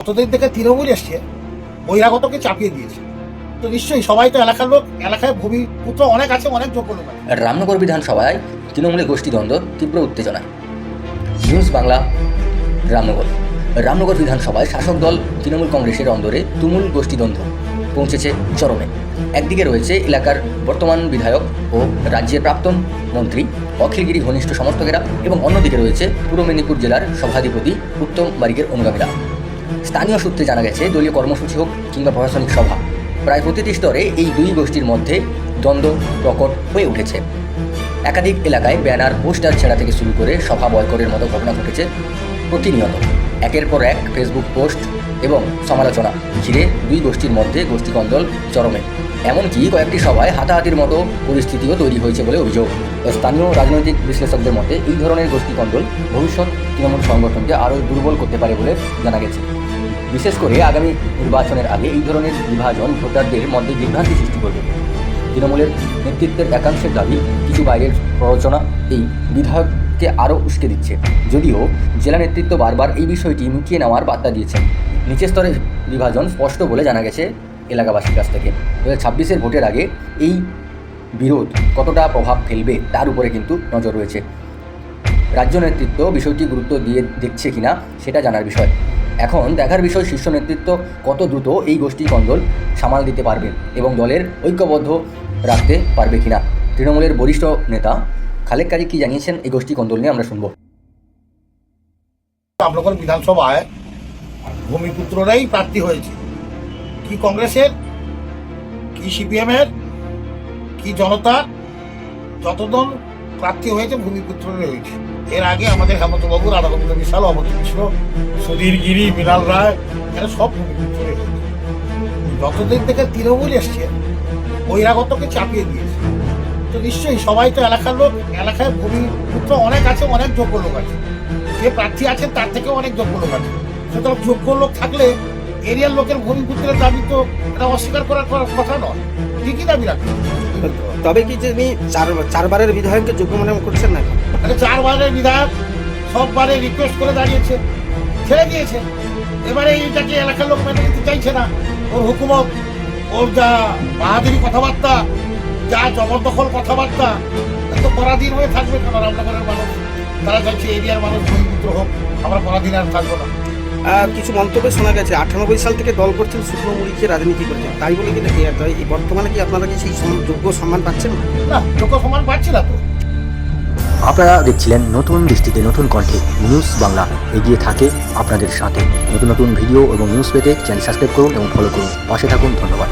যতদিন থেকে তৃণমূল এসছে, বহিরাগতকে চাপিয়ে দিয়েছে। তো নিশ্চয়ই সবাই তো এলাকার লোক, এলাকায় ভূমিপুত্র অনেক আছে, অনেক যোগ্য লোক রামনগর বিধানসভায় তৃণমূলের গোষ্ঠীদ্বন্দ্ব তীব্র উত্তেজনায় নিউজ বাংলা, রামনগর। রামনগর বিধানসভায় শাসক দল তৃণমূল কংগ্রেসের অন্দরে তুমুল গোষ্ঠীদ্বন্দ্ব পৌঁছেছে চরমে। একদিকে রয়েছে এলাকার বর্তমান বিধায়ক ও রাজ্যের প্রাক্তন মন্ত্রী অখিলগিরি ঘনিষ্ঠ সমর্থকেরা এবং অন্যদিকে রয়েছে পূর্ব মেদিনীপুর জেলার সভাধিপতি উত্তম বারিকের অনুগামীরা। স্থানীয় সূত্রে জানা গেছে, দলীয় কর্মসূচি হোক কিংবা প্রশাসনিক সভা, প্রায় প্রতিটি স্তরে এই দুই গোষ্ঠীর মধ্যে দ্বন্দ্ব, প্রকট হয়ে উঠেছে। একাধিক এলাকায় ব্যানার, পোস্টার ছেঁড়া থেকে শুরু করে সভা বয়কটের মতো ঘটনা ঘটেছে প্রতিনিয়ত। একের পর এক ফেসবুক পোস্ট এবং সমালোচনা ঘিরে দুই গোষ্ঠীর মধ্যে গোষ্ঠী কন্দল চরমে। এমনকি কয়েকটি সভায় হাতাহাতির মতো পরিস্থিতিও তৈরি হয়েছে বলে অভিযোগ। স্থানীয় রাজনৈতিক বিশ্লেষকদের মতে, এই ধরনের গোষ্ঠী কন্দল ভবিষ্যৎ তৃণমূল সংগঠনকে আরও দুর্বল করতে পারে বলে জানা গেছে। বিশেষ করে আগামী নির্বাচনের আগে এই ধরনের বিভাজন ভোটারদের মধ্যে বিভ্রান্তি সৃষ্টি করবে। তৃণমূলের নেতৃত্বের একাংশের দাবি, কিছু বাইরের প্ররোচনা এই বিধায়ককে আরও উস্কে দিচ্ছে। যদিও জেলা নেতৃত্ব বারবার এই বিষয়টি মুখিয়ে নেওয়ার বার্তা দিয়েছেন। নিচের স্তরের বিভাজন স্পষ্ট বলে জানা গেছে এলাকাবাসীর কাছ থেকে। দু হাজার ছাব্বিশের ভোটের আগে এই বিরোধ কতটা প্রভাব ফেলবে তার উপরে কিন্তু নজর রয়েছে। রাজ্য নেতৃত্ব বিষয়টি গুরুত্ব দিয়ে দেখছে কিনা সেটা জানার বিষয়। এখন দেখার বিষয় শীর্ষ নেতৃত্ব কত দ্রুত এই গোষ্ঠী কন্দল সামাল দিতে পারবে এবং দলের ঐক্যবদ্ধ রাখতে পারবে কিনা? তৃণমূলের বরিষ্ঠ নেতা খালেক কাজী কি জানিয়েছেন? এই গোষ্ঠী কন্দল নিয়ে আমরা শুনব। রামনগর বিধানসভায় ভূমিপুত্ররাই প্রার্থী হয়েছে। কি কংগ্রেসের, কি সিপিএমের, কি জনতা যতজন প্রার্থী হয়েছে ভূমিপুত্ররাই হয়েছে। এর আগে আমাদের হেমন্তবাবু রাধাগোবিন্দ বিশাল অবতী মিশ্র সুধীর গিরি, মৃণাল রায়, এরা সব ভূমিপুত্ররাই হয়েছে। যতদিন থেকে তৃণমূল এসছে, বহিরাগতকে চাপিয়ে দিয়েছে। তো নিশ্চয়ই সবাই তো এলাকার লোক, এলাকায় ভূমিপুত্র অনেক আছে, অনেক যোগ্য লোক আছে। যে প্রার্থী আছেন, তার থেকেও অনেক যোগ্য লোক আছে। সুতরাং যোগ্য লোক থাকলে এরিয়ার লোকের ভূমিপুত্রের দাবি তো এটা অস্বীকার করার করার কথা নয়। ঠিকই দাবি রাখবে তবে কি তিনি চার চারবারের বিধায়ককে যোগ্য মনে করছেন না চারবারের বিধায়ক সববারে রিকোয়েস্ট করে দাঁড়িয়েছে, ছেড়ে দিয়েছে। এবারে এইটাকে এলাকার লোক মেনে নিতে চাইছে না। ওর হুকুমত, ওর যা বাহাদুরি কথাবার্তা, যা জবরদখল কথাবার্তা তো পরাধীন হয়ে থাকবে কেন রামনগরের মানুষ? তারা চাইছে এরিয়ার মানুষ হোক, আমরা পরাধীন আর থাকব না। কিছু মন্তব্য শোনা গেছে আটানব্বই সাল থেকে দল করছেন শুকনো মুড়িকে রাজনীতি করছেন তাই বলে কি দেখে তাই এই বর্তমানে কি আপনারা কি সেই যোগ্য সম্মান পাচ্ছেন? না যোগ্য সম্মান পাচ্ছে না তো। আপনারা দেখছিলেন নতুন দৃষ্টিতে নতুন কণ্ঠে নিউজ বাংলা। এগিয়ে থাকে আপনাদের সাথে। নতুন নতুন ভিডিও এবং নিউজ পেতে চ্যানেল সাবস্ক্রাইব করুন এবং ফলো করুন। পাশে থাকুন ধন্যবাদ।